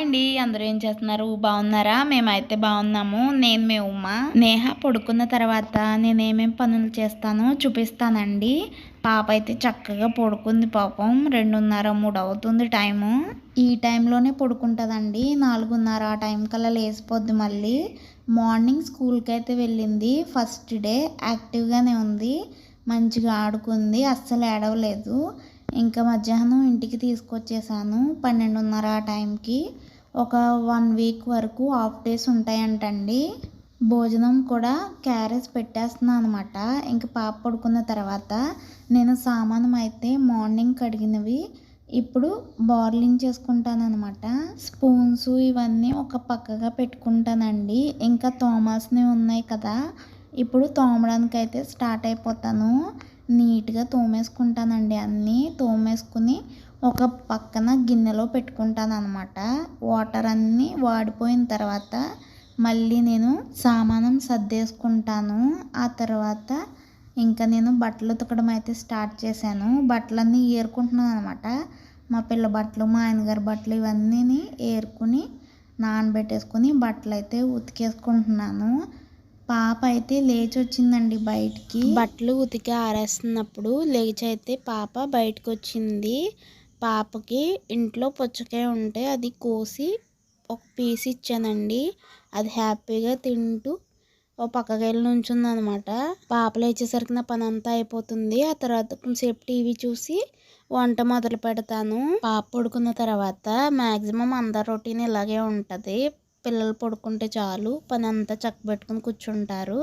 Hi అండి. అందరూ ఏం చేస్తున్నారు? బాగున్నారా? మేమైతే బాగున్నాము. నేను మే ఉమ్మ నేహ పడుకున్న తర్వాత నేను ఏమేమి పనులు చేస్తానో చూపిస్తానండి. పాప అయితే చక్కగా పడుకుంది పాపం. రెండున్నర మూడు అవుతుంది టైము. ఈ టైంలోనే పడుకుంటుందండి. నాలుగున్నర ఆ టైం కల్లా లేసిపోద్ది మళ్ళీ. మార్నింగ్ స్కూల్కి అయితే వెళ్ళింది. ఫస్ట్ డే యాక్టివ్గానే ఉంది. మంచిగా ఆడుకుంది. అస్సలు ఏడవలేదు ఇంకా మధ్యాహ్నం ఇంటికి తీసుకొచ్చేసాను. పన్నెండున్నర ఆ టైంకి. ఒక వన్ వీక్ వరకు హాఫ్ డేస్ ఉంటాయంటండి. భోజనం కూడా క్యారేజ్ పెట్టేస్తున్నాను అనమాట. ఇంక పాప పడుకున్న తర్వాత నేను సామానం అయితే మార్నింగ్ కడిగినవి ఇప్పుడు బార్లింగ్ చేసుకుంటాను అనమాట. స్పూన్స్ ఇవన్నీ ఒక పక్కగా పెట్టుకుంటానండి. ఇంకా తోమాల్సినవి ఉన్నాయి కదా. ఇప్పుడు తోమడానికి అయితే స్టార్ట్ అయిపోతాను. నీట్గా తోమేసుకుంటానండి. అన్నీ తోమేసుకుని ఒక పక్కన గిన్నెలో పెట్టుకుంటాను అనమాట వాటర్ అన్నీ వాడిపోయిన తర్వాత మళ్ళీ నేను సామానం సర్దేసుకుంటాను. ఆ తర్వాత ఇంకా నేను బట్టలు ఉతకడం అయితే స్టార్ట్ చేశాను. బట్టలన్నీ ఏరుకుంటున్నాను అనమాట మా పిల్ల బట్టలు మా ఆయనగారి బట్టలు ఇవన్నీ ఏరుకుని నానబెట్టేసుకుని బట్టలు అయితే ఉతికేసుకుంటున్నాను. పాప అయితే లేచి వచ్చిందండి బయటికి. బట్టలు ఉతికి ఆరేస్తున్నప్పుడు లేచి అయితే పాప బయటకు వచ్చింది పాపకి ఇంట్లో పుచ్చకాయ ఉంటే అది కోసి ఒక పీస్ ఇచ్చానండి. అది హ్యాపీగా తింటూ ఓ పక్కకి వెళ్ళి నుంచుంది అనమాట పాప లేచేసరికి నా పని అంతా అయిపోతుంది. ఆ తర్వాత కొంచెంసేపు టీవీ చూసి వంట మొదలు పెడతాను పాప పడుకున్న తర్వాత మ్యాక్సిమం అందరి రొటీన్ ఇలాగే ఉంటుంది. పిల్లలు పడుకుంటే చాలు. పని అంతా చక్కబెట్టుకుని కూర్చుంటారు.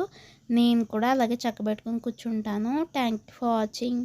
నేను కూడా అలాగే చక్కబెట్టుకుని కూర్చుంటాను. Thank you for watching